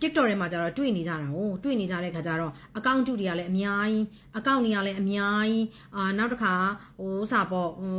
TikTok ထဲမှာကျတော့တွေ့နေကြတာ哦တွေ့နေကြတဲ့ခါကျတော့အကောင့်တုတွေကလည်းအများကြီးအကောင့်တွေကလည်းအများကြီးအာနောက်တစ်ခါဟိုဥစားပေါ့ဟို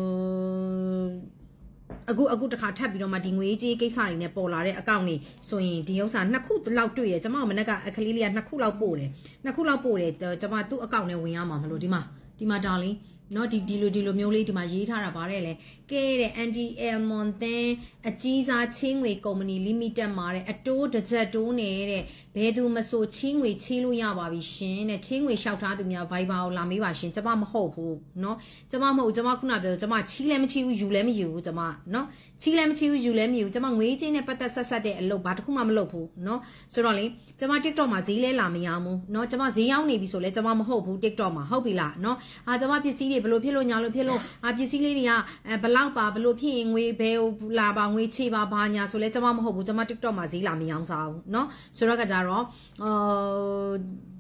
အခုအခုတစ်ခါထပ်ပြီးတော့မှဒီငွေကြေးကိစ္စတွေနဲ့ပေါ်လာတဲ့အကောင့်တွေဆိုရင်ဒီဥစ္စာနှစ်ခုလောက်တွေ့တယ်ကျွန်မကမနေ့ကအခလေးလေးကနှစ်ခုလောက်ပို့တယ်နှစ်ခုလောက်ပို့တယ်ကျွန်မသူ့အကောင့်နဲ့ဝင်ရမှာမလို့ဒီမှာဒီမှာဒါလေး နော်ဒီဒီလိုဒီလိုမျိုးလေးဒီမှာရေးထားတာဗါတဲ့လေကဲတဲ့ anti almond သင်းအကြီးစားချင်းငွေကုမ္ပဏီ limited မှာတဲ့အတိုးတစ်ချက်တိုးနေတဲ့ဘယ်သူမဆိုချင်းငွေချေးလို့ရပါပြီရှင်တဲ့ချင်းငွေလျှောက်ထားသူများ Viber ကိုလာမေးပါရှင်ကျွန်မမဟုတ်ဘူးနော်ကျွန်မမဟုတ်ဘူးကျွန်မခုနပြောကျွန်မချီးလည်းမချီးဘူးယူလည်းမယူဘူးကျွန်မနော်ချီးလည်းမချီးဘူးယူလည်းမယူကျွန်မငွေချင်းနဲ့ပတ်သက်ဆက်ဆက်တဲ့အလုပ်ဘာတစ်ခုမှမလုပ်ဘူးနော်ဆိုတော့လေကျွန်မ TikTok မှာဈေးလဲလာမရဘူးနော်ကျွန်မဈေးရောက်နေပြီဆိုလဲကျွန်မမဟုတ်ဘူး TikTok မှာဟုတ်ပြီလားနော်အာကျွန်မပစ္စည်းတွေဘယ်လိုဖြစ်လို့ညာလို့ဖြစ်လို့အာပစ္စည်းလေးတွေကအဲဘလောက်ပါဘယ်လိုဖြစ်ရင်ငွေဘယ်ဟိုလာပါငွေချေပါဘာညာဆိုလဲကျွန်မမဟုတ်ဘူးကျွန်မ TikTok မှာဈေးလာမရောင်းစားဘူးနော်ဆိုတော့ကကြတော့အာ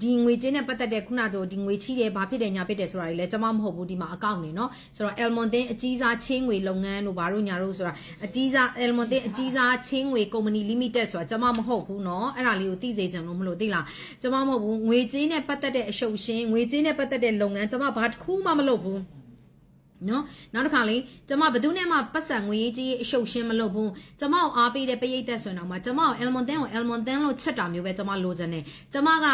ဒီငွေချင်းနဲ့ပတ်သက်တဲ့ခုနကဒီငွေချီးတယ်ဘာဖြစ်တယ်ညာဖြစ်တယ်ဆိုတာတွေလဲကျွန်မမဟုတ်ဘူးဒီမှာအကောင့်နေနော်ဆိုတော့ Elmon တင်အကြီးစားချင်းငွေလုပ်ငန်းတို့ဘာတို့ညာတို့ဆိုတာအကြီးစား Elmon တင်အကြီးစားချင်းငွေကုမ္ပဏီ limited ဆိုတာကျွန်မမဟုတ်ဘူးနော်အဲ့ဒါလေးကိုသိစေချင်လို့မလို့သိလားကျွန်မမဟုတ်ဘူးငွေကြေးနဲ့ပတ်သက်တဲ့အရှုပ်ရှင်းငွေကြေးနဲ့ပတ်သက်တဲ့လုပ်ငန်းကျွန်မဘာတစ်ခုမှမလုပ်ဘူးနော်နောက်တစ်ခါလေးကျမဘယ်သူနဲ့မှပတ်စံငွေကြီးအရှုပ်ရှင်းမလုပ်ဘူးကျမကိုအားပေးတဲ့ပရိသတ်ဆိုရင်တော့မှကျမကို Elmon တန်းကို Elmon တန်းလို့ချက်တာမျိုးပဲကျမလိုချင်တယ်ကျမက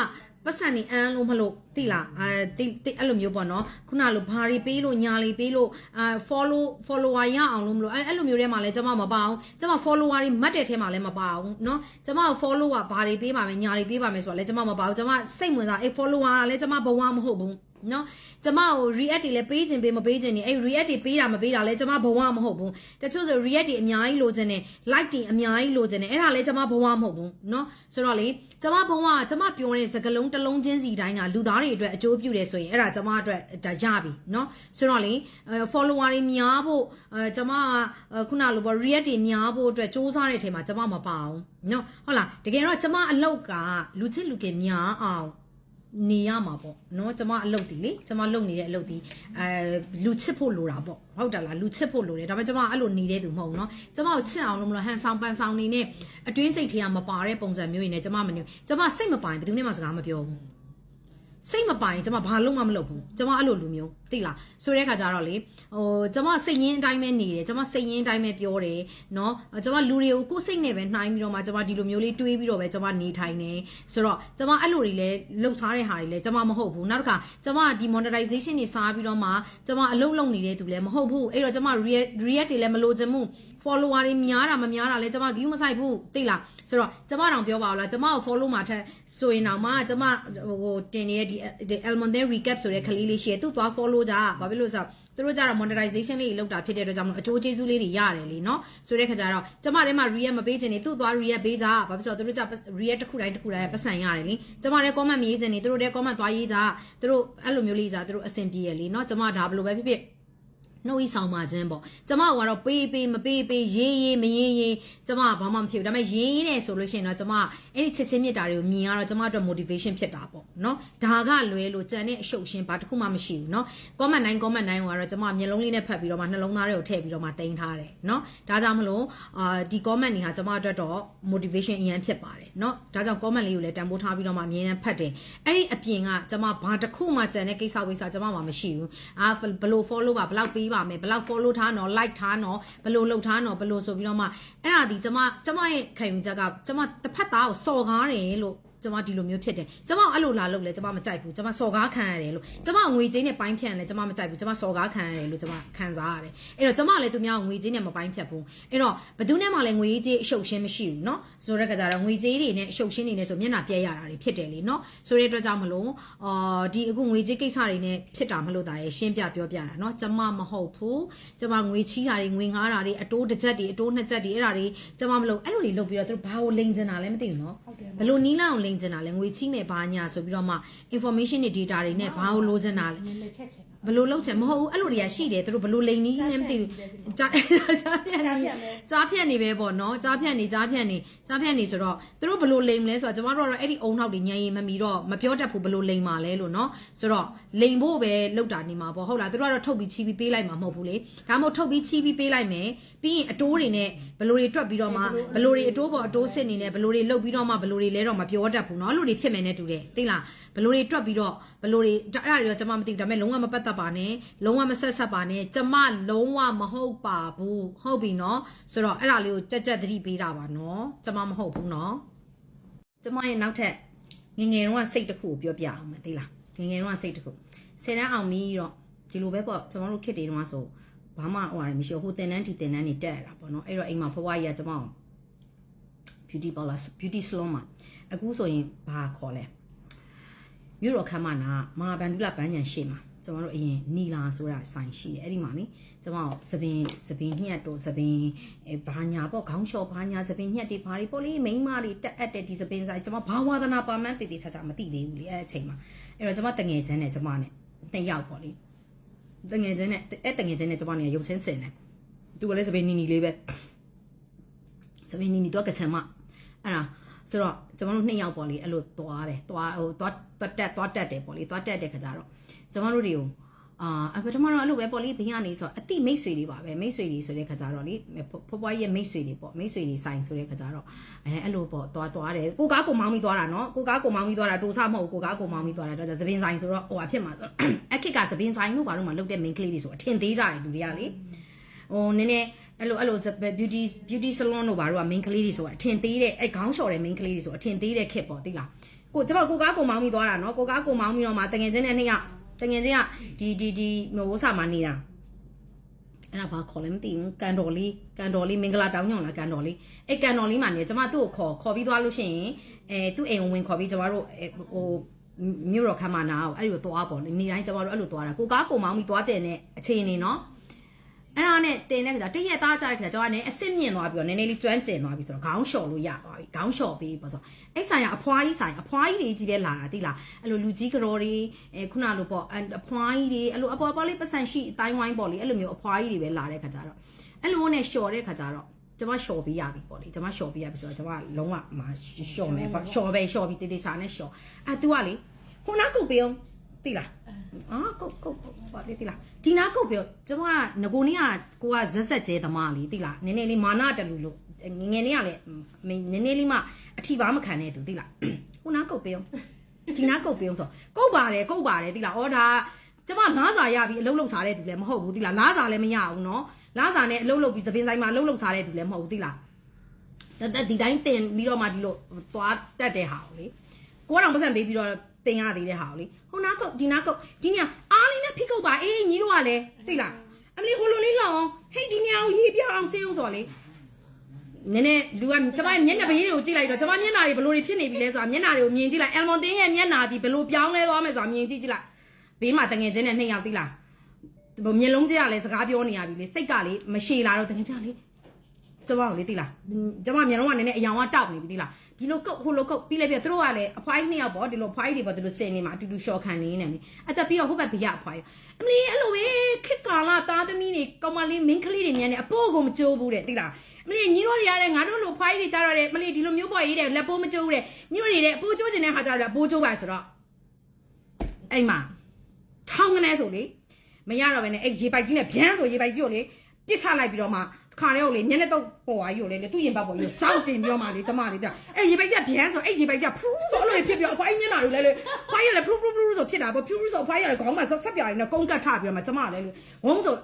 ပတ်စံနေအန်းလို့မလို့သိလားအဲတိအဲ့လိုမျိုးပေါ့နော်ခုနလိုဘာတွေပေးလို့ညာတွေပေးလို့အာ follow follower ရအောင်လို့မလို့အဲအဲ့လိုမျိုးထဲမှာလဲကျမမပါအောင်ကျမ follower တွေမှတ်တဲ့ထဲမှာလဲမပါအောင်နော်ကျမ follower ဘာတွေပေးပါမယ်ညာတွေပေးပါမယ်ဆိုတာလဲကျမမပါဘူးကျမစိတ်ဝင်စားအဲ follower ကလဲကျမဘဝမဟုတ်ဘူး နော်ကျမကို react တွေလည်းပေးခြင်းပေးမပေးခြင်းနေအဲ့ react တွေပေးတာမပေးတာလည်းကျမဘဝမဟုတ်ဘူးတချို့ဆို react တွေအများကြီးလိုချင်တယ် like တွေအများကြီးလိုချင်တယ်အဲ့ဒါလည်းကျမဘဝမဟုတ်ဘူးเนาะဆိုတော့လေကျမဘဝကကျမပြောတဲ့စကလုံးတစ်လုံးချင်းစီတိုင်းကလူသားတွေအတွက်အကျိုးပြုတယ်ဆိုရင်အဲ့ဒါကျမအတွက်ဒါရပြီเนาะဆိုတော့လေ follower တွေများဖို့အဲကျမကခုနလိုပေါ့ react တွေများဖို့အတွက်စူးစမ်းတဲ့အချိန်မှာကျမမပါအောင်เนาะဟုတ်လားတကယ်တော့ကျမအလောက်ကလူချစ်လူကယ်များအောင် နေရမှာပေါ့နော်ကျမအလုပ်ဒီလေကျမလုပ်နေတဲ့အလုပ်ဒီအဲလူချစ်ဖို့လိုတာပေါ့ဟုတ်တယ်လားလူချစ်ဖို့လိုတယ်ဒါပေမဲ့ကျမအဲ့လိုနေတဲ့သူမဟုတ်နော်ကျမကိုချစ်အောင်လို့မလို့ဟန်ဆောင်ပန်ဆောင်နေနဲ့အတွင်းစိတ်ထဲကမပါတဲ့ပုံစံမျိုးတွေနဲ့ကျမမနေကျမစိတ်မပိုင်ဘယ်သူနဲ့မှစကားမပြောဘူး စိတ်မပိုင်ကျမဘာလို့မှမလုပ်ဘူးကျမအဲ့လိုလူမျိုးသိလားဆိုတဲ့ခါကျတော့လေဟိုကျမစိတ်ရင်းအတိုင်းပဲနေတယ်ကျမစိတ်ရင်းအတိုင်းပဲပြောတယ်เนาะကျမလူတွေကိုကိုယ်စိတ်နဲ့ပဲနှိုင်းပြီးတော့မှကျမဒီလိုမျိုးလေးတွေးပြီးတော့ပဲကျမနေထိုင်နေဆိုတော့ကျမအဲ့လိုတွေလည်းလှုပ်ရှားတဲ့ဟာတွေလည်းကျမမဟုတ်ဘူးနောက်တစ်ခါကျမဒီ monetization တွေစားပြီးတော့မှကျမအလုပ်လုပ်နေတဲ့သူလည်းမဟုတ်ဘူးအဲ့တော့ကျမ react react တွေလည်းမလိုချင်ဘူး follower တွေများတာမများတာလဲကျမကယူမဆိုင်ဘူးသိလားဆိုတော့ကျမတောင်ပြောပါဦးလားကျမကို follow မှာထက်ဆိုရင်တော့မကျမဟိုတင်နေတဲ့ဒီ Elmond recap ဆိုတဲ့ခလေးလေးရှိရသူ့သွား follow ကြဘာဖြစ်လို့ဆိုတော့သူတို့ကြတော့ monetization လေးတွေလောက်တာဖြစ်တဲ့အတွက်ကြောင့်မလို့အကျိုးကျေးဇူးလေးတွေရတယ်လေနော်ဆိုတဲ့ခါကျတော့ကျမတဲမှာ react မပေးခြင်းနေသူ့သွား react ပေးကြဘာဖြစ်လို့သူတို့ကြ react တစ်ခုတိုင်းတစ်ခုတိုင်းပတ်စံရတယ်လေကျမတဲ comment မရေးခြင်းနေသူတို့တဲ comment သွားရေးကြသူတို့အဲ့လိုမျိုးလေးကြသူတို့အဆင်ပြေရလေနော်ကျမဒါဘယ်လိုပဲဖြစ်ဖြစ် နှုတ်ဤဆောင်ပါခြင်းပေါ့ကျမကတော့ပေးပေးမပေးပေးရေးရေးမရေးရေးကျမကဘာမှမဖြစ်ဘူးဒါပေမဲ့ရေးရေးတယ်ဆိုလို့ရှိရင်တော့ကျမအဲ့ဒီချစ်ချင်းမြတ်တာတွေကိုမြင်ရတော့ကျမအတွက် motivation ဖြစ်တာပေါ့နော်ဒါကလွဲလို့ကြံတဲ့အရှုပ်ရှင်းဘာတစ်ခုမှမရှိဘူးနော် comment 9 comment 9ကတော့ကျမမျက်လုံးလေးနဲ့ဖတ်ပြီးတော့မှနှလုံးသားတွေကိုထည့်ပြီးတော့မှတင်ထားတယ်နော်ဒါကြောင့်မလို့အာဒီ comment တွေဟာကျမအတွက်တော့ motivation အရင်ဖြစ်ပါတယ်နော်ဒါကြောင့် comment လေးကိုလည်းတန်ဖိုးထားပြီးတော့မှအမြဲတမ်းဖတ်တယ်အဲ့ဒီအပြင်ကကျမဘာတစ်ခုမှကြံတဲ့ကိစ္စဝိစ္စကျမမှမရှိဘူးအာဘလို့ follow ပါဘလောက်ပေးပါမယ်ဘလောက် follow ထားနော် like ထားနော်ဘလို့လှုပ်ထားနော်ဘလို့ဆိုပြီးတော့မှအဲ့ဒါဒီကျမကျမရဲ့ခံယူချက်ကကျမတစ်ဖက်သားကိုစော်ကားတယ်လို့ ကျမဒီလိုမျိုးဖြစ်တယ်ကျမအဲ့လိုလာလို့လဲကျမမကြိုက်ဘူးကျမစော်ကားခံရတယ်လို့ကျမငွေချင်းနဲ့ပိုင်းဖြတ်လဲကျမမကြိုက်ဘူးကျမစော်ကားခံရတယ်လို့ကျမခံစားရတယ်အဲ့တော့ကျမလည်းသူများငွေချင်းနဲ့မပိုင်းဖြတ်ဘူးအဲ့တော့ဘယ်သူနဲ့မှလည်းငွေကြီးအရှုပ်ရှင်းမရှိဘူးเนาะဆိုတော့ကကြတော့ငွေကြီးတွေနဲ့အရှုပ်ရှင်းနေနေဆိုမျက်နှာပြက်ရတာတွေဖြစ်တယ်လေเนาะဆိုတဲ့အတွက်ကြောင့်မလို့အာဒီအခုငွေကြီးကိစ္စတွေနဲ့ဖြစ်တာမလို့တာရဲ့ရှင်းပြပြောပြတာเนาะကျမမဟုတ်ဘူးကျမငွေချီးတာတွေငွေငားတာတွေအတိုးတစ်ချက်တွေအတိုးနှစ်ချက်တွေအဲ့ဒါတွေကျမမလို့အဲ့လိုတွေလုပ်ပြီးတော့သူတို့ဘာကိုလိန်ချင်တာလဲမသိဘူးเนาะ ဟုတ်တယ် ဘယ်လိုနီးလာအောင် န်လိန်ချင်တာလဲငွေချီးမယ်ဘာညာဆိုပြီးတော့မှ information တွေ data တွေနဲ့ဘာကိုလိုချင်တာလဲနည်းနည်းဖြတ်ချင်တာဘယ်လိုလုပ်ချင်မဟုတ်ဘူးအဲ့လိုတွေကရှိတယ်သူတို့ဘယ်လိုလိန်နီးလဲမသိဘူးကြားကြားဖြတ်ကြားနေဖြတ်မယ်ကြားဖြတ်နေပဲပေါ့နော်ကြားဖြတ်နေကြားဖြတ်နေ ကြားဖြတ်နေဆိုတော့သူတို့ဘလို့လိမ်မလဲဆိုတော့ကျမတို့ကတော့အဲ့ဒီအုံနောက်တွေညံရင်မမီတော့မပြောတတ်ဘူးဘလို့လိမ်ပါလဲလို့နော်ဆိုတော့လိမ်ဖို့ပဲလောက်တာနေမှာပေါ့ဟုတ်လားသူတို့ကတော့ထုတ်ပြီးချီးပြီးပေးလိုက်မှာမဟုတ်ဘူးလေဒါမှမဟုတ်ထုတ်ပြီးချီးပြီးပေးလိုက်မယ်ပြီးရင်အတိုးတွေနဲ့ဘလို့တွေတွက်ပြီးတော့မှဘလို့တွေအတိုးပေါ်အတိုးစစ်နေနဲ့ဘလို့တွေလှုပ်ပြီးတော့မှဘလို့တွေလဲတော့မပြောတတ်ဘူးနော်အဲ့လိုတွေဖြစ်မယ်နဲ့တူတယ်သိလားဘလို့တွေတွက်ပြီးတော့ဘလို့တွေအဲ့ဒါတွေတော့ကျွန်မမသိဘူးဒါပေမဲ့လုံးဝမပတ်သက်ပါနဲ့လုံးဝမဆက်ဆက်ပါနဲ့ကျွန်မလုံးဝမဟုတ်ပါဘူးဟုတ်ပြီနော်ဆိုတော့အဲ့ဒါလေးကိုကြက်ကြက်သတိပေးတာပါနော်ကျွန်မမဟုတ်ဘူးနော်ကျွန်မရဲ့နောက်ထပ်ငငယ်တော့စိတ်တစ်ခုကိုပြောပြအောင်မသိလားငငယ်တော့စိတ်တစ်ခုဆယ်တန်းအောင်ပြီးတော့ဒီလိုပဲပေါ့ကျွန်တော်တို့ခစ်တွေတော့ဆိုဘာမှဟိုဟာမရှိဘူးဟိုတင်တန်းဒီတင်တန်းနေတက်ရတာပေါ့နော်အဲ့တော့အိမ်မှာဖွားကြီးကကျွန်မ beauty parlor beauty salon မှာအခုဆိုရင်ဘာခေါ်လဲ မြို့တော်ခမ်းမနာမဟာဗန္ဓုလပန်းညံရှေ့မှာကျွန်တော်တို့အရင်နီလာဆိုတာဆိုင်ရှိတယ်အဲ့ဒီမှာလေကျွန်မသပင်သပင်ညှက်တို့သပင်အဲဘာညာပေါ့ခေါင်းလျှော်ဘာညာသပင်ညှက်တွေဘာတွေပေါ့လေမိန်းမတွေတက်အပ်တဲ့ဒီသပင်ဆိုင်ကျွန်မဘာဝါသနာပါမှန်းတည်တည်ချာချာမသိသေးဘူးလေအဲ့အချိန်မှာအဲ့တော့ကျွန်မတငယ်ချင်းနဲ့ကျွန်မနဲ့နှစ်ယောက်ပေါ့လေတငယ်ချင်းနဲ့အဲ့တငယ်ချင်းနဲ့ကျွန်မနဲ့ရုပ်ချင်းစင်တယ်သူကလည်းသပင်နီနီလေးပဲသပင်နီနီတော့ကချင်မအဲ့ဒါ ဆိုတော့ကျွန်တော်တို့နှစ်ယောက်ပေါ့လေအဲ့လိုသွားတယ်သွားဟိုသွားသွားတက်သွားတက်တယ်ပေါ့လေသွားတက်တဲ့ခါကျတော့ကျွန်တော်တို့တွေကိုအာအပထမတော့အဲ့လိုပဲပေါ့လေဘင်းကနေဆိုတော့အတိမိတ်ဆွေတွေပါပဲမိတ်ဆွေတွေဆိုတဲ့ခါကျတော့လေဖွားဖွားရဲ့မိတ်ဆွေတွေပေါ့မိတ်ဆွေတွေဆိုင်ဆိုတဲ့ခါကျတော့အဲအဲ့လိုပေါ့သွားသွားတယ်ကိုကားကိုမောင်းပြီးသွားတာနော်ကိုကားကိုမောင်းပြီးသွားတာတူဆမဟုတ်ကိုကားကိုမောင်းပြီးသွားတာတော့သပင်ဆိုင်ဆိုတော့ဟိုဟာဖြစ်မှာဆိုအခက်ကသပင်ဆိုင်လို့ဘာလို့မှလုတ်တဲ့ main ကလေးတွေဆိုအထင်သေးကြတယ်လူတွေကလေဟိုနည်းနည်း အဲ့လိုအဲ့လို beauty beauty salon တို့ဘာတို့က main ကလေးတွေဆိုတာအထင်သေးတဲ့အဲ့ခေါင်းလျှော်တဲ့ main ကလေးတွေဆိုအထင်သေးတဲ့ခက်ပေါ့သိလားကိုကျွန်တော်ကိုကားကိုမောင်းပြီးသွားတာနော်ကိုကားကိုမောင်းပြီးတော့မှတငယ်ချင်းနဲ့နှစ်ယောက်တငယ်ချင်းကဒီဒီဒီဟိုဆာမနေတာအဲ့ဒါဘာခေါ်လဲမသိဘူးကန်တော်လေးကန်တော်လေးမင်္ဂလာတောင်းညောင်းလားကန်တော်လေးအဲ့ကန်တော်လေးမှာနေကျွန်မသူ့ကိုခေါ်ခေါ်ပြီးသွားလို့ရှိရင်အဲသူ့အိမ်ဝင်ခေါ်ပြီးကျွန်တော်တို့ဟိုမြို့တော်ခမ်းမနာကိုအဲ့လိုသွားပေါ့နေတိုင်းကျွန်တော်တို့အဲ့လိုသွားတာကိုကားကိုမောင်းပြီးသွားတဲ့နဲ့အခြေအနေနော် အဲ့ဒါနဲ့တင်တဲ့ခါတရက်သားကြတဲ့ခါကျွန်တော်ကနေအစ်စ်မြင့်သွားပြီးတော့နည်းနည်းလေးကျွမ်းကျင်သွားပြီဆိုတော့ခေါင်းလျှော်လို့ရသွားပြီခေါင်းလျှော်ပြီးပေါ့ဆိုအဲ့ဆိုင်ကအဖွားကြီးဆိုင်အဖွားကြီးတွေကြီးပဲလာတာတိလားအဲ့လိုလူကြီးကတော်တွေအဲခုနလိုပေါ့အဖွားကြီးတွေအဲ့လိုအပေါ်ပေါ်လေးပတ်စံရှိအတိုင်းဝိုင်းပေါ့လေအဲ့လိုမျိုးအဖွားကြီးတွေပဲလာတဲ့ခါကျတော့အဲ့လိုနဲ့လျှော်တဲ့ခါကျတော့ကျွန်မလျှော်ပေးရပြီပေါ့လေကျွန်မလျှော်ပေးရပြီဆိုတော့ကျွန်မလုံးဝမှာလျှော်မယ်ပေါ့လျှော်ပဲလျှော်ပြီးတေးသေးချာနဲ့လျှော်အဲ့ तू ကလေခုနကုတ်ပေးအောင် တိလားအာကုတ်ကုတ်ပါလေတိလားဒီနာကုတ်ပြောကျွန်မငကိုနေ့ကကိုကဇက်ဆက်ကျဲသမားလေးတိလားနည်းနည်းလေးမာနတလူလို့ငငယ်လေးကလည်းနည်းနည်းလေးမှအထီပါမခံတဲ့သူတိလားခုနကုတ်ပေးအောင်ဒီနာကုတ်ပေးအောင်ဆိုကုတ်ပါတယ်ကုတ်ပါတယ်တိလားဩဒါကျမငားစာရပြီးအလုံးလုံးစားတဲ့သူလည်းမဟုတ်ဘူးတိလားလားစာလည်းမရဘူးနော်လားစာနဲ့အလုံးလုံးပြီးသပင်းဆိုင်မှာအလုံးလုံးစားတဲ့သူလည်းမဟုတ်ဘူးတိလားတက်ဒီတိုင်းတင်ပြီးတော့မှဒီလိုသွားတက်တဲ့ဟာကိုလေကိုကတော့ပတ်စံပေးပြီးတော့ တင်ရသေးတဲ့ဟာကိုလေဟိုနာကုတ်ဒီနာကုတ်ဒီညအားလေးနဲ့ဖိကုတ်ပါအေးညီတို့ကလည်းသိလားအမလီဟိုလိုလေးလောအောင်ဟိတ်ဒီညကိုရေးပြအောင်စင်းအောင်ဆိုလေနည်းနည်းလူကကျမမျက်နှာပရင်းတွေကိုကြည့်လိုက်တော့ကျမမျက်နှာတွေဘယ်လိုတွေဖြစ်နေပြီလဲဆိုတာမျက်နှာတွေကိုမြင်ကြည့်လိုက်အယ်မွန်တင်းရဲ့မျက်နှာဒီဘယ်လိုပြောင်းလဲသွားမယ်ဆိုတာမြင်ကြည့်ကြည့်လိုက်ဘေးမှာတငယ်ချင်းနဲ့နှစ်ယောက်သိလားဟိုမျက်လုံးကျကလည်းစကားပြောနေရပြီလေစိတ်ကလေမရှည်လာတော့တငယ်ချင်းကလေကျမကိုလေသိလားကျမမျက်လုံးကနည်းနည်းအယောင်ကတောက်နေပြီသိလား ဒီလိုကုတ်ဟိုလိုကုတ်ပြီးလိုက်ပြသူတို့ကလည်းအဖွားကြီးနှစ်ယောက်ပေါ့ဒီလိုဖွားကြီးတွေပေါ့ဒီလိုစင်နေမှာအတူတူရှော့ခံနေနေတယ်အသက်ပြီးတော့ဟိုဘက်ဘေးကအဖွားကြီးအမလီအဲ့လိုပဲခစ်ကာလာသားသမီးတွေကောင်မလေးမင်းကလေးတွေမြန်နေအပိုးကိုမကြိုးဘူးတဲ့သိလားမလီညီတို့တွေရတဲ့ငါတို့လိုဖွားကြီးတွေကြတော့တယ်မလီဒီလိုမျိုးပေါ်ရေးတယ်လက်ပိုးမကြိုးဘူးတဲ့ညီတို့တွေတဲ့အပိုးကြိုးကျင်တဲ့ဟာကြတော့အပိုးကြိုးပါဆိုတော့အဲ့မှာထောင်းကနေဆိုလေမရတော့ဘဲနဲ့အဲ့ရေပိုက်ကြီးနဲ့ဗျမ်းဆိုရေပိုက်ကြီးကိုလေပြစ်ချလိုက်ပြီးတော့မှ ခါရဲကိုလေမျက်နှာတော့ပေါ်သွားကြီးကိုလေသူ့ရင်ဘတ်ပေါ်ကြီးကိုစောက်တင်ပြီးတော့မှလေကျမလေးတဲ့အဲ့ရေပိုက်ကြီးဗျမ်းဆိုအဲ့ရေပိုက်ကြီးဖရူးဆိုအဲ့လိုဖြစ်ပြီးတော့အဖွားကြီးမျက်နှာတွေလဲလေဖွားရလေဖရူးဖရူးဖရူးဆိုဖြစ်တာပေါ့ဖရူးဆိုဖွားရလေခေါင်းမှာဆက်ပြားနေနဲ့ကုန်းကတ်ထပြီးတော့မှကျမလည်းလေဝုန်းဆို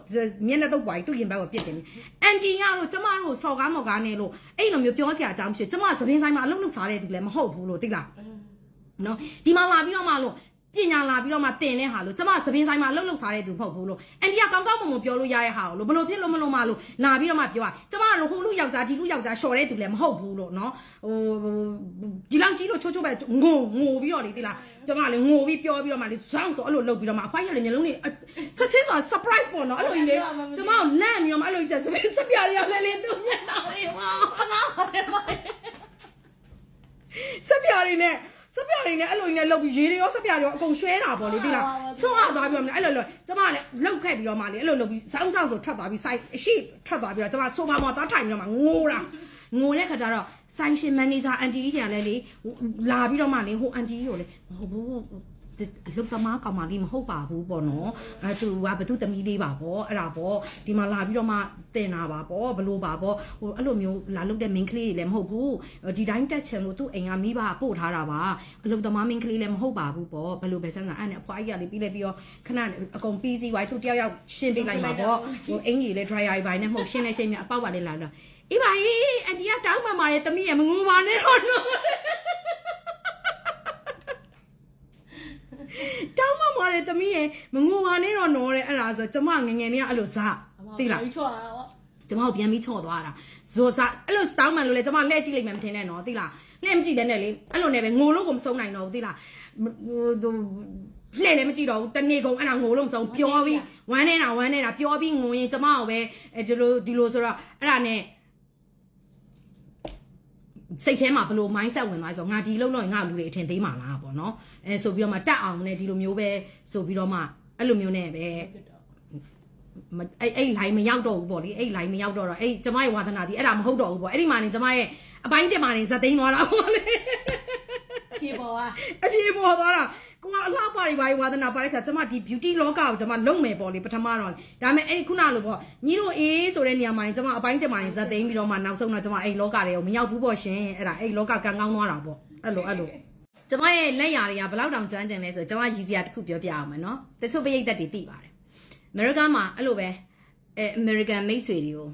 မျက်နှာတော့ပွားကြီးသူ့ရင်ဘတ်ကိုပြစ်တယ်အန်တီကတော့ကျမတို့စော်ကားမော်ကားနေလို့အဲ့လိုမျိုးပြောစရာအကြောင်းမရှိကျမသပင်းဆိုင်မှာအလုပ်လုပ်စားတဲ့သူလည်းမဟုတ်ဘူးလို့သိလားနော်ဒီမှာလာပြီးတော့မှလို့ ပညာလာပြီးတော့မှတင်တဲ့ဟာလို့ကျမသပင်းဆိုင်မှာလှုပ်လှုပ်စားတဲ့သူမဟုတ်ဘူးလို့အန်တီကကောင်းကောင်းမွန်မွန်ပြောလို့ရရဲ့ဟာလို့ဘလို့ဖြစ်လို့မလို့မလို့လာပြီးတော့မှပြောတာကျမကဟိုလူယောက်ျားဒီလူယောက်ျားလျှော်တဲ့သူလည်းမဟုတ်ဘူးလို့နော်ဟိုဒီလောက်ကြီးလို့ချိုးချိုးပဲငိုငိုပြီးတော့လေတိလားကျမလည်းငိုပြီးပြောပြီးတော့မှလေဇောင်းဆိုအဲ့လိုလုပ်ပြီးတော့မှအဖွားရလေမျိုးလုံးလေးချက်ချင်းတော့ surprise ပေါ့နော်အဲ့လိုကြီးလေကျမကိုလန့်ပြီးတော့မှအဲ့လိုကြီးစပစပြရရလဲလေသူမျက်နှာလေးပါစပြရနေ စပြတွေနဲ့အဲ့လိုနဲ့လောက်ပြီးရေတွေရောစပြတွေရောအကုန်ရွှဲတာပေါ့လေဒီလားဆွန့်ရသွားပြီးတော့အဲ့လိုလိုကျမလည်းလောက်ခဲ့ပြီးတော့မှလေအဲ့လိုလုပ်ပြီးစောင်းစောင်းဆိုထွက်သွားပြီးစိုက်အရှိထွက်သွားပြီးတော့ကျမဆိုဖာမှာသွားထိုင်ပြီးတော့မှငိုတာငိုတဲ့ခါကျတော့ဆိုင်ရှင်မန်နေဂျာအန်တီကြီးတွေကလည်းလေလာပြီးတော့မှလေဟိုအန်တီကြီးကိုလေမဟုတ်ဘူး အလုတ်သမားကောင်မလေးမဟုတ်ပါဘူးပေါ့နော်အဲသူကဘသူသမီးလေးပါပေါ့အဲ့ဒါပေါ့ဒီမှာလာပြီးတော့မှတင်တာပါပေါ့ဘလို့ပါပေါ့ဟိုအဲ့လိုမျိုးလာလုတ်တဲ့ main ကလေးတွေလည်းမဟုတ်ဘူးဒီတိုင်းတက်ချင်လို့သူ့အိမ်ကမိဘပို့ထားတာပါအလုတ်သမား main ကလေးလည်းမဟုတ်ပါဘူးပေါ့ဘလို့ပဲစမ်းစမ်းအဲ့နဲ့အဖွားကြီးကလေပြီးလဲပြီးတော့ခဏအကုန်ပြီးစီးသွားသူတယောက်ယောက်ရှင်းပေးလိုက်မှာပေါ့ဟိုအင်ကြီးလေ dryer ဘိုင်နဲ့မဟုတ်ရှင်းနေရှင်းမြအပေါက်ပါလေလာတော့အေးပါအေးအန်တီကတောင်းမှမာရဲ့တမီးရမငူပါနဲ့တော့နော်တောင်းမှမာရဲ့တ မီးရမငူပါနဲ့တော့နော်တဲ့အဲ့ဒါဆိုကျမငငယ်လေးကအဲ့လိုစားသိလားချောတာပေါ့ကျမကိုပြန်ပြီးချော့သွားတာဇောစားအဲ့လိုတောင်းမှန်လို့လေကျမလှည့်ကြည့်လိုက်မှမထင်နဲ့နော်သိလားလှည့်မကြည့်ပဲနဲ့လေအဲ့လိုနဲ့ပဲငိုလို့ကိုမဆုံးနိုင်တော့ဘူးသိလားဟိုဟိုလှည့်လည်းမကြည့်တော့ဘူးတနေ့ကုန်အဲ့ဒါငိုလို့မဆုံးပြောပြီးဝမ်းနေတာဝမ်းနေတာပြောပြီးငိုရင်ကျမကိုပဲအဲဒီလိုဒီလိုဆိုတော့အဲ့ဒါနဲ့ စိတ်ထဲမှာဘလို့ mindset ဝင်သွားဆိုတော့ငါဒီလုံးလို့ရင်ငါလူတွေအထင်သေးမှာလားပေါ့နော်အဲဆိုပြီးတော့မှတက်အောင်နဲ့ဒီလိုမျိုးပဲဆိုပြီးတော့မှအဲ့လိုမျိုးနဲ့ပဲဖြစ်တော့မအဲ့အဲ့ line မရောက်တော့ဘူးပေါ့လေအဲ့ line မရောက်တော့တော့အဲ့ကျမရဲ့ဝါသနာဒီအဲ့ဒါမဟုတ်တော့ဘူးပေါ့အဲ့ဒီမှာနေကျမရဲ့အပိုင်းတက်မှာနေဇက်သိန်းသွားတာပေါ့လေဖြေပေါ်อ่ะအပြေပေါ်သွားတာ ကိုကအလှပါရီပါရီဝါသနာပါတဲ့ခါကျမဒီ beauty လောကကိုကျမလုံမယ်ပေါ့လေပထမတော့ဒါပေမဲ့အဲ့ဒီခုနလိုပေါ့ညီတို့အေးဆိုတဲ့နေရာမှာနေကျမအပိုင်းတက်မှာနေဇက်သိန်းပြီးတော့မှနောက်ဆုံးတော့ကျမအဲ့လောကတွေကိုမရောက်ဘူးပေါ့ရှင်အဲ့ဒါအဲ့လောကကံကောင်းသွားတာပေါ့အဲ့လိုအဲ့လိုကျမရဲ့လက်ရာတွေကဘယ်လောက်တောင်ကျွမ်းကျင်လဲဆိုကျမရည်စရာတစ်ခုပြောပြအောင်မယ်နော်တချို့ပရိသတ်တွေသိပါတယ်အမေရိကန်မှာအဲ့လိုပဲအဲအမေရိကန်မိတ်ဆွေတွေကို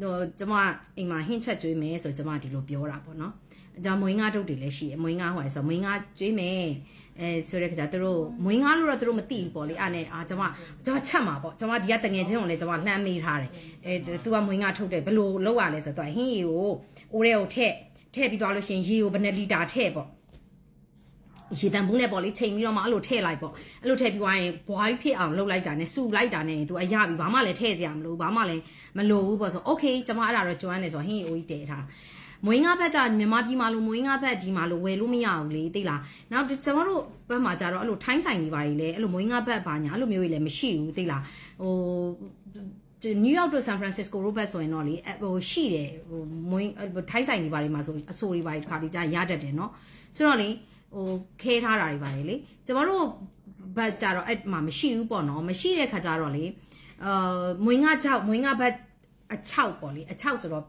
ဟိုကျမအိမ်မှာဟင်းချက်ကျွေးမယ်ဆိုကျမဒီလိုပြောတာပေါ့နော် အကြောင်းမွေးငါတုတ်တွေလည်းရှိတယ်မွေးငါဟိုဆိုမွေးငါကျွေးမယ်အဲဆိုတဲ့ခါကျသူတို့မွေးငါလို့တော့သူတို့မသိဘူးပေါ့လေအဲ့နဲ့အာကျမကျမချက်မှာပေါ့ကျမဒီကတငယ်ချင်းကိုလည်းကျမလှမ်းမေးထားတယ်အဲသူကမွေးငါထုတ်တယ်ဘယ်လိုလုပ်ရလဲဆိုတော့ဟင်းရီကိုအိုးရဲကိုထည့်ထည့်ပြီးသွားလို့ရှိရင်ရေကိုဘယ်နှစ်လီတာထည့်ပေါ့ ရေတံဘူးနဲ့ပေါ့လေချိန်ပြီးတော့မှအဲ့လိုထည့်လိုက်ပေါ့အဲ့လိုထည့်ပြီးသွားရင်ဘွားကြီးဖြစ်အောင်လုပ်လိုက်တာနဲ့စူလိုက်တာနဲ့သူအရပြီဘာမှလည်းထည့်စရာမလိုဘာမှလည်းမလိုဘူးပေါ့ဆိုโอเคကျွန်မအဲ့ဒါတော့ကျွမ်းနေဆိုဟင်းအိုကြီးတည်ထား မွေးငါဘက်ကြမြန်မာပြည်မှာလို့မွေးငါဘက်ဒီမှာလို့ဝယ်လို့မရဘူးလေသိလားနောက်ကျွန်တော်တို့ဘက်မှာကြတော့အဲ့လိုထိုင်းဆိုင်နေပါလေလေအဲ့လိုမွေးငါဘက်ဘာညာအဲ့လိုမျိုးကြီးလည်းမရှိဘူးသိလားဟိုနယူးယောက်တို့ဆန်ဖရန်စစ္စကိုရိုဘတ်ဆိုရင်တော့လေဟိုရှိတယ်ဟိုမွေးထိုင်းဆိုင်နေပါလေမှာဆိုအဆိုတွေပါခါဒီကြာရတတ်တယ်เนาะဆိုတော့လေဟိုခဲထားတာတွေပါတယ်လေကျမတို့ဘတ်ကြတော့အဲ့မှာမရှိဘူးပေါ့နော်မရှိတဲ့ခါကျတော့လေအာမွေးငါကြောက်မွေးငါဘတ်အချောက်ပေါ့လေအချောက်ဆိုတော့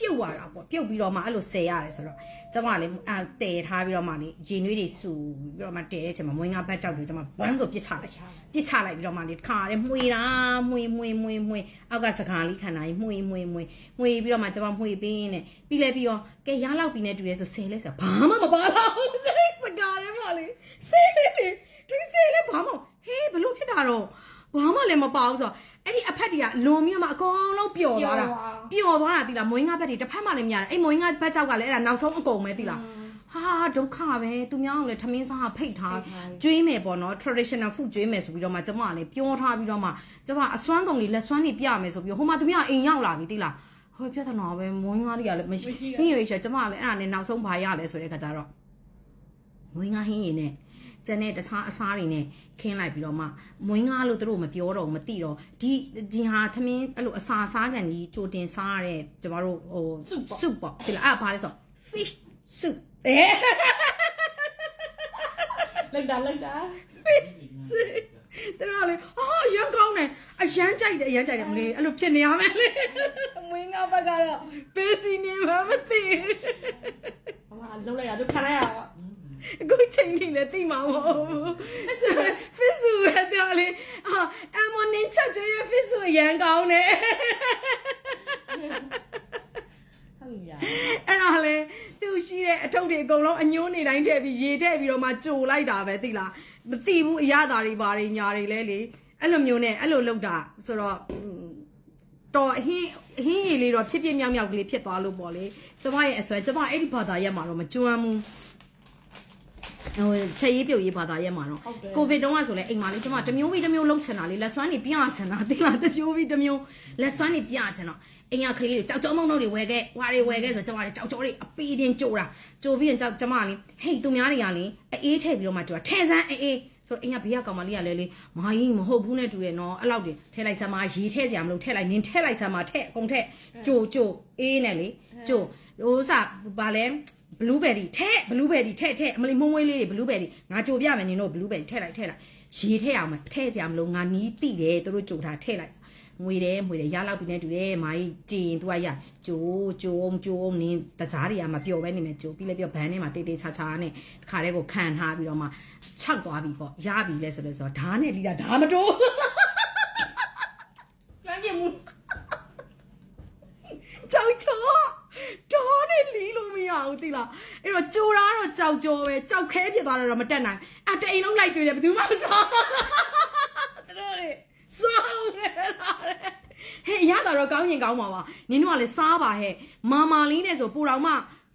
ပြုတ်သွားတာပေါ့ပြုတ်ပြီးတော့မှအဲ့လိုဆယ်ရတယ်ဆိုတော့ကျမလည်းအဲတည်ထားပြီးတော့မှလေရေနွေးတွေစူပြီးတော့မှတည်တဲ့အချိန်မှာမွေးငါဘတ်ကြောက်ပြီးကျမဘန်းဆိုပြစ်ချလိုက်ပြစ်ချလိုက်ပြီးတော့မှလေခါရဲမှွေတာမှွေမှွေမှွေမှွေအောက်ကစကားလေးခံနိုင်မှွေမှွေမှွေမှွေပြီးတော့မှကျမမှွေပေးနေပြီးလဲပြီးတော့ကဲရလောက်ပြီးနေတူရဲဆိုဆယ်လဲဆိုဘာမှမပါတော့ဘူးစရိတ်စကားရဲမှလေဆယ်လေလေဒီဆယ်လဲဘာမှဟေးဘလို့ဖြစ်တာတော့ဘာမှလည်းမပါဘူးဆိုတော့ အဲ့ဒီအဖက်တွေကလွန်ပြီးတော့မှအကောင်လုံးပျော်သွားတာပျော်သွားတာတိလားမွေးငါဘက်တွေတစ်ဖက်မှလည်းမရတယ်အဲ့မွေးငါဘက်ကြောက်ကလည်းအဲ့ဒါနောက်ဆုံးအကုန်ပဲတိလားဟာဒုက္ခပဲသူများအောင်လည်းထမင်းစားဖိတ်ထားကျွေးမယ်ပေါ့နော် traditional food ကျွေးမယ်ဆိုပြီးတော့မှကျမကလည်းပြောထားပြီးတော့မှကျမအစွမ်းကုန်လေးလက်စွမ်းတွေပြမယ်ဆိုပြီးဟိုမှာသူများအိမ်ရောက်လာပြီတိလားဟောပြဿနာပဲမွေးငါတွေကလည်းမရှိဟင်းရွေးချေကျမကလည်းအဲ့ဒါနဲ့နောက်ဆုံးဘာရလဲဆိုတဲ့ခါကျတော့မွေးငါဟင်းရည်နဲ့ ကျန်တဲ့တခြားအစားတွေနဲ့ခင်းလိုက်ပြီးတော့မှမွေးငါလို့သူတို့မပြောတော့မသိတော့ဒီဒီဟာသမင်းအဲ့လိုအစာစားကန်ကြီးကြိုတင်စားရတဲ့ကျမတို့ဟို soup ပေါ့ဒီလားအဲ့ဘာလဲဆို fish soup အဲလိုက်တာလိုက်တာ fish soup တရလေဟာရမ်းကောင်းတယ်အရမ်းကြိုက်တယ်အရမ်းကြိုက်တယ်မလေးအဲ့လိုဖြစ်နေရမယ်လေမွေးငါဘက်ကတော့ပေးစီနေမှမသိအမလုံးလိုက်တာသူခံလိုက်ရတာ အခုချိန်ထိလည်းသိမှာမဟုတ်ဘူး fish soup ပဲတော်လေဟာအမနင်းချက်ကျွေး fish soup ရမ်းကောင်းတယ်ဟုတ်ရအဲ့ဒါလေသူရှိတဲ့အထုပ်တွေအကုန်လုံးအညိုးနေတိုင်းထည့်ပြီးရေထည့်ပြီးတော့မှကြိုလိုက်တာပဲသိလားမသိဘူးအရသာတွေဘာတွေညာတွေလဲလေအဲ့လိုမျိုးနဲ့အဲ့လိုလုပ်တာဆိုတော့တော်အဟင်းအဟင်းရည်လေးတော့ဖြစ်ဖြစ်မြောက်မြောက်ကလေးဖြစ်သွားလို့ပေါ့လေကျမရဲ့အစွဲကျမအဲ့ဒီဘာသာရက်မှာတော့မကျွမ်းဘူး ဟိုချက်ရေးပြုတ်ရေးဘာသာရက်မှာတော့ကိုဗစ်တုန်းကဆိုလဲအိမ်မှာလေးကျမတစ်မျိုးပြီးတစ်မျိုးလုံးချင်တာလေလက်စွမ်းနေပြချင်တာသိလားတစ်မျိုးပြီးတစ်မျိုးလက်စွမ်းနေပြချင်တော့အိမ်ကကလေးတွေကြောက်ကြောမုံတို့တွေဝယ်ခဲ့ဟွာတွေဝယ်ခဲ့ဆိုကျမတွေကြောက်ကြောတွေအပီးတင်ကြိုးတာကြိုပြီးရင်ကြောက်ကျမလေးဟေးသူများတွေကလေအေးထည့်ပြီးတော့မှကြိုတာထဲဆန်းအေးအေးဆိုတော့အိမ်ကဘေးကကောင်မလေးကလည်းလေမာကြီးမဟုတ်ဘူးနဲ့တူတယ်နော်အဲ့လောက်တွေထဲလိုက်စမ်းမရေထဲစရာမလိုထဲလိုက်နင်းထဲလိုက်စမ်းမထဲအကုန်ထဲကြိုကြိုအေးနဲ့လေကြိုဟိုစားဗာလဲ ဘလူးဘယ်ရီထဲဘလူးဘယ်ရီထဲထဲအမလီမုံဝေးလေးတွေဘလူးဘယ်ရီငါကြိုပြမယ်နင်တို့ဘလူးဘယ်ရီထဲလိုက်ထဲလိုက်ရေထဲအောင်မထဲစရာမလိုငါနီးတိတယ်သူတို့ကြိုထားထဲလိုက်ငွေတယ်ငွေတယ်ရလောက်ပြီးနေတူတယ်မာကြီးကြည်ရင် तू ကရဂျိုးဂျိုးဂျိုးနင်းတကြားတွေကမပျော်ပဲနေမယ်ဂျိုးပြီးလဲပြောဘန်းထဲမှာတေးတေးချာချာနဲ့တခါတည်းကိုခံထားပြီးတော့မှခြောက်သွားပြီပေါ့ရပြီလဲဆိုလဲဆိုတော့ဓားနဲ့လီတာဓားမတိုးကျွမ်းကျင်မှုကြောက်ချော ဓားနဲ့လီလို့မရဘူးသိလားအဲ့တော့ကြိုတာတော့ကြောက်ကြောပဲကြောက်ခဲဖြစ်သွားတော့မတက်နိုင်အဲ့တအိမ်လုံးလိုက်ကြွေတယ်ဘယ်သူမှမစားသူတို့တွေစားဦးတယ်လားတဲ့ဟဲ့ရတာတော့ကောင်းရင်ကောင်းပါပါနင်တို့ကလည်းစားပါဟဲ့မာမာလေးနဲ့ဆိုပူတော်မှ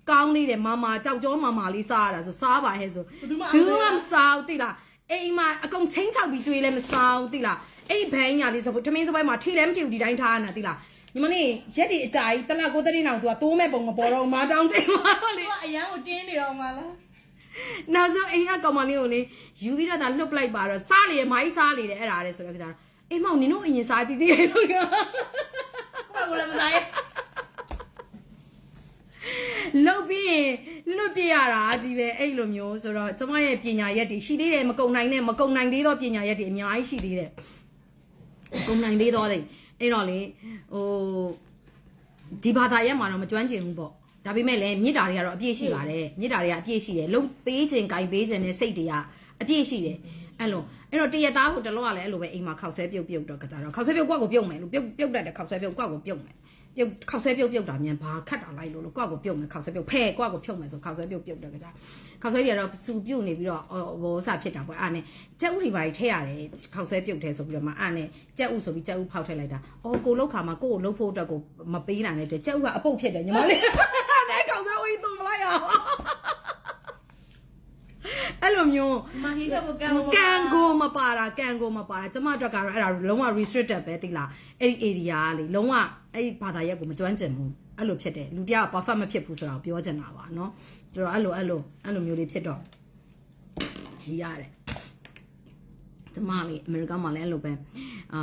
ကောင်းသေးတယ်မာမာကြောက်ကြောမာမာလေးစားရတာဆိုစားပါဟဲ့ဆိုဘယ်သူမှသူမှမစားဘူးသိလားအိမ်မှာအကုန်ချင်းချောက်ပြီးကျွေးလည်းမစားဘူးသိလားအဲ့ဒီဘန်းညာလေးဆိုထမင်းစပွဲမှာထိလည်းမထိဘူးဒီတိုင်းထားနေတာသိလား ညီမလေးရက်ဒီအကြာကြီးတလားကိုတတိနောင်သူကတိုးမဲ့ပုံမပေါ်တော့ဘူးမာတောင်းတယ်မာတော့လေသူကအရန်ကိုတင်းနေတော့မှလားနောက်ဆုံးအိမ်ကကောင်မလေးကိုလေယူပြီးတော့ဒါလှုပ်ပလိုက်ပါတော့စားလေတယ်မိုင်းစားလေတယ်အဲ့ဒါလေဆိုတော့ကြတော့အိမ်မောင်နင်တို့အရင်စားကြည့်ကြည့်လို့ကဘာကိုလည်းမသားရဲ့လုတ်ပြီးရင်လွတ်ပြရတာကြီးပဲအဲ့လိုမျိုးဆိုတော့ကျမရဲ့ပညာရက်တွေရှိသေးတယ်မကုံနိုင်နဲ့မကုံနိုင်သေးသောပညာရက်တွေအများကြီးရှိသေးတယ်မကုံနိုင်သေးသောတဲ့ အဲ့တော့လေဟိုဒီဘာသာရက်မှာတော့မကျွမ်းကျင်ဘူးပေါ့ဒါပေမဲ့လည်းမြစ်တာတွေကတော့အပြည့်ရှိပါတယ်မြစ်တာတွေကအပြည့်ရှိတယ်လုံပေးခြင်းဂိုင်ပေးခြင်းနဲ့စိတ်တွေကအပြည့်ရှိတယ်အဲ့လိုအဲ့တော့တရသားဟိုတလောကလည်းအဲ့လိုပဲအိမ်မှာခောက်ဆွဲပြုတ်ပြုတ်တော့ကြတော့ခောက်ဆွဲပြုတ်ကွက်ကိုပြုတ်မယ်လို့ပြုတ်ပြုတ်တတ်တယ်ခောက်ဆွဲပြုတ်ကွက်ကိုပြုတ်မယ် ပြုတ်ခောက်ဆဲပြုတ်ပြုတ်တာမြန်ဘာခတ်တာလိုက်လို့လို့ကိုယ့်ကိုပြုတ်မယ်ခောက်ဆဲပြုတ်ဖဲကိုယ့်ကိုဖြုတ်မယ်ဆိုခောက်ဆဲပြုတ်ပြုတ်တယ်ကစားခောက်ဆဲတွေကတော့စူပြုတ်နေပြီးတော့ဘောစဖြစ်တာပေါ့အဲ့နဲ့ကြက်ဥတွေပါထည့်ရတယ်ခောက်ဆဲပြုတ်တယ်ဆိုပြီးတော့မှအဲ့နဲ့ကြက်ဥဆိုပြီးကြက်ဥဖောက်ထည့်လိုက်တာအော်ကိုလောက်ခါမှာကိုကိုလှုပ်ဖို့အတွက်ကိုမပေးနိုင်တဲ့အတွက်ကြက်ဥကအပုတ်ဖြစ်တယ်ညီမလေးအဲ့ခောက်ဆဲဝေးသွမလိုက်အောင် အဲ့လိုမျိုး မဟင်းကဘကန် ကန်ကိုမပါတာကန်ကိုမပါတာကျမအတွက်ကတော့အဲ့ဒါလုံးဝ restricted ပဲသိလားအဲ့ဒီ area ကလေလုံးဝအဲ့ဒီဘာသာရက်ကိုမကျွမ်းကျင်ဘူးအဲ့လိုဖြစ်တယ်လူတယောက် perfect မဖြစ်ဘူးဆိုတာကိုပြောချင်တာပါเนาะဆိုတော့အဲ့လိုအဲ့လိုအဲ့လိုမျိုးလေးဖြစ်တော့ကြီးရတယ်ကျမလေးအမေရိကန်မှာလည်းအဲ့လိုပဲ အာ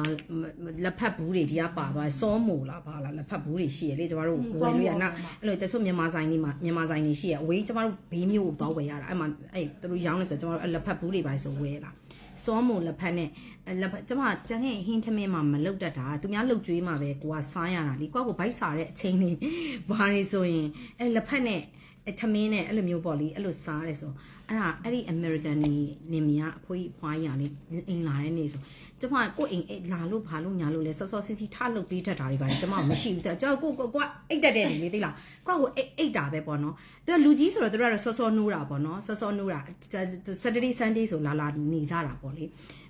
လက်ဖက်ဘူးတွေဒီကပါသွားစောမိုလားပါလားလက်ဖက်ဘူးတွေရှိရလေကျမတို့ဝယ်လို့ရနောက်အဲ့လိုတချို့မြန်မာဆိုင်တွေမှာမြန်မာဆိုင်တွေရှိရအဝေးကျမတို့ဘေးမျိုးကိုတော့ဝယ်ရတာအဲ့မှာအဲ့သူတို့ရောင်းနေဆိုကျမတို့လက်ဖက်ဘူးတွေပါဆိုဝယ်လာစောမိုလက်ဖက်နဲ့လက်ဖက်ကျမကျန်တဲ့ဟင်းထမင်းမှာမလုတ်တတ်တာသူများလုတ်ကျွေးမှာပဲကိုကစားရတာလीကိုကကိုဗိုက်စားတဲ့အချိန်လေးဘာနေဆိုရင်အဲ့လက်ဖက်နဲ့အ ထမင်းနဲ့အဲ့လိုမျိုးပေါ့လေအဲ့လိုစားရဲဆိုအဲ့ဒါအဲ့ဒီ American နေနေမြအဖွေးဖွားရလေးအင်လာတဲ့နေဆိုကျမကိုအိမ်အိတ်လာလို့ဘာလို့ညာလို့လဲစောစောစီစီထလုတ်ပေးတတ်တာတွေပါကျမမရှိဘူးတဲ့ကျကိုကိုကိုအိတ်တက်တဲ့နေလေသိလားကိုကိုအိတ်အိတ်တာပဲပေါ့နော်သူကလူကြီးဆိုတော့သူတို့ကတော့စောစောနိုးတာပေါ့နော်စောစောနိုးတာ Saturday Sunday ဆိုလာလာနေကြတာပေါ့လေ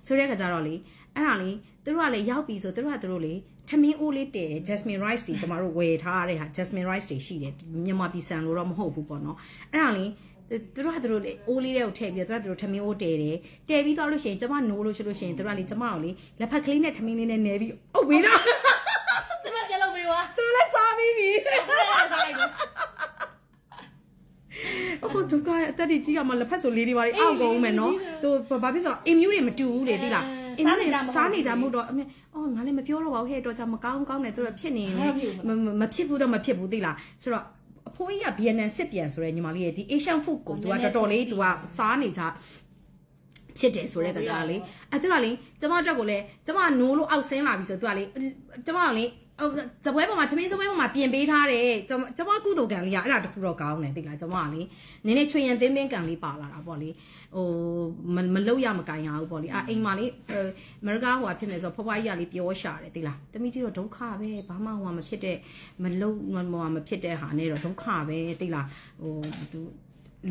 ဆိုတဲ့ခါကျတော့လေအဲ့ဒါလေသူတို့ကလေရောက်ပြီဆိုသူတို့ကသူတို့လေ ထမင်းအိုးလေးတည်တယ် jasmine rice တွေကျမတို့ဝယ်ထားရတဲ့ဟာ jasmine rice တွေရှိတယ်မြန်မာပြည်ဆန်လို့တော့မဟုတ်ဘူးပေါ့နော်အဲ့ဒါလေသူတို့ကသူတို့လေအိုးလေးတွေကိုထည့်ပြီးတော့သူတို့ထမင်းအိုးတည်တယ်တည်ပြီးတော့လို့ရှိရင်ကျမနိုးလို့ရှိလို့ရှိရင်သူတို့ကလေကျမကိုလေလက်ဖက်ကလေးနဲ့ထမင်းလေးနဲ့နယ်ပြီးအုပ်ပြီးတော့သူကပြန်လုပ်ပြီးတော့သူတို့လည်းစားပြီးပြီအဲ့ဒါဆိုင်တယ်အခုဒုက္ခရဲ့အသက်တွေကြီးကမှလက်ဖက်ဆိုလေးတွေပါလေအောက်ကုန်မယ်နော်သူဘာဖြစ်ဆိုအင်မြူတွေမတူဘူးလေသိလား အင်မြူတွေစားနေကြမဟုတ်တော့အမေအော်ငါလည်းမပြောတော့ပါဘူးဟဲ့တော့じゃမကောင်းကောင်းနဲ့သူတို့ဖြစ်နေနေမဖြစ်ဘူးတော့မဖြစ်ဘူးသိလားဆိုတော့အဖိုးကြီးကဗီယက်နမ်စစ်ပြန်ဆိုရဲညီမလေးရဲ့ဒီ Asian food ကိုသူကတော်တော်လေးသူကစားနေကြဖြစ်တယ်ဆိုတဲ့ကကြားလေအဲ့သူကလေကျမအတွက်ကိုလေကျမနိုးလို့အောက်ဆင်းလာပြီဆိုသူကလေကျမကလေ ဟိုဇပွဲပေါ်မှာသမင်းဇပွဲပေါ်မှာပြင်ပေးထားတယ်ကျမကျမကုသိုလ်ကံလေးကအဲ့ဒါတခုတော့ကောင်းတယ်သိလားကျမကလေနည်းနည်းချွေရင်သင်းပင်းကံလေးပါလာတာပေါ့လေဟိုမမလုတ်ရမကင်ရဘူးပေါ့လေအာအိမ်မှာလေအမေရိကဟိုဖြစ်နေဆိုဖွားဖွားကြီးကလေပြောရှာတယ်သိလားတမိကြီးတော့ဒုက္ခပဲဘာမှဟိုမဖြစ်တဲ့မလုတ်မမဖြစ်တဲ့ဟာနဲ့တော့ဒုက္ခပဲသိလားဟိုသူ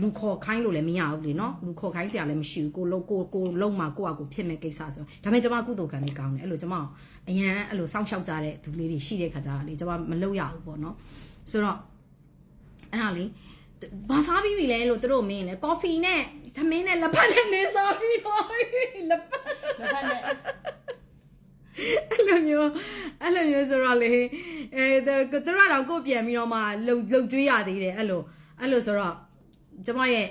လူခေါ်ခိုင်းလို့လည်းမရဘူးလေနော်လူခေါ်ခိုင်းစရာလည်းမရှိဘူးကိုလုံးကိုကိုလုံးမှာကိုကကိုဖြစ်မဲ့ကိစ္စဆိုဒါပေမဲ့ကျမကုသိုလ်ကံလေးကောင်းတယ်အဲ့လိုကျမအရန်အဲ့လိုစောင့်ရှောက်ကြတဲ့သူလေးတွေရှိတဲ့ခါကျတော့လေကျမမလုပ်ရဘူးပေါ့နော်ဆိုတော့အဲ့ဒါလေဘာစားပြီးပြီလဲလို့သူတို့မင်းလေကော်ဖီနဲ့သမင်းနဲ့လက်ဖက်နဲ့နေစားပြီးတော့လက်ဖက်လက်ဖက်နဲ့အဲ့လိုမျိုးအဲ့လိုမျိုးဆိုတော့လေအဲသူတို့ကတော့ကိုယ်ပြန်ပြီးတော့မှလှုပ်လှုပ်ကြွေးရသေးတယ်အဲ့လိုအဲ့လိုဆိုတော့ ကျမရဲ့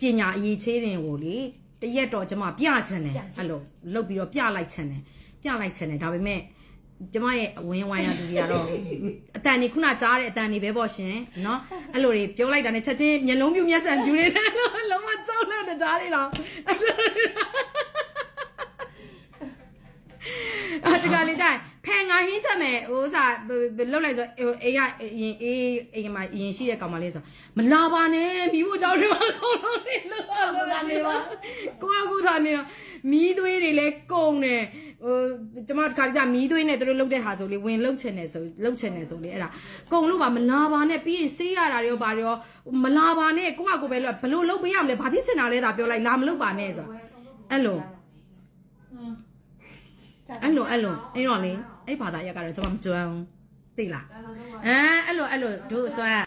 ပညာအရေးချေးတင်ကိုလေ တရက်တော့ကျမပြချင်တယ်အဲ့လိုလုတ်ပြီးတော့ပြလိုက်ချင်တယ်ပြလိုက်ချင်တယ်ဒါပေမဲ့ကျမရဲ့အဝင်းဝိုင်းရသူတွေကတော့အတန်นี่ခုနကြားတဲ့အတန်นี่ပဲပေါ့ရှင်เนาะအဲ့လိုတွေပြောလိုက်တာနဲ့ချက်ချင်းမျက်လုံးပြူမျက်စံပြူနေတယ်လုံးဝကြောက်လန့်တဲ့ကြားတွေတော့အာတကယ်လေးကြိုင် ဖန်ငါဟင်းချက်မယ်ဟိုဥစားလောက်လိုက်ဆိုဟိုအိမ်ကရင်အေးအိမ်မှာရင်ရှိတဲ့ကောင်မလေးဆိုမလာပါနဲ့မိဖို့ကြောက်တယ်မှာခေါင်းလုံးလေးလို့ကိုသာနေပါကိုယ့်အကူသာနေတော့မီးသွေးတွေလည်းကုန်တယ်ဟိုကျမတခါတည်းကမီးသွေးနဲ့သူတို့လှုပ်တဲ့ဟာဆိုလေဝင်လှုပ်ချင်တယ်ဆိုလှုပ်ချင်တယ်ဆိုလေအဲ့ဒါကုန်လို့ပါမလာပါနဲ့ပြီးရင်ဆေးရတာတွေရောဘာတွေရောမလာပါနဲ့ကိုယ့်အကူပဲလို့ဘလို့လှုပ်ပေးရမလဲဘာဖြစ်ချင်တာလဲသာပြောလိုက်လာမလှုပ်ပါနဲ့ဆိုအဲ့လို အဲ့လိုအဲ့လိုအဲ့တော့လေအဲ့ဘာသာရက်ကတော့ကျမမကြွမ်းဘူးသိလားအဲအဲ့လိုအဲ့လိုတို့ဆွမ်း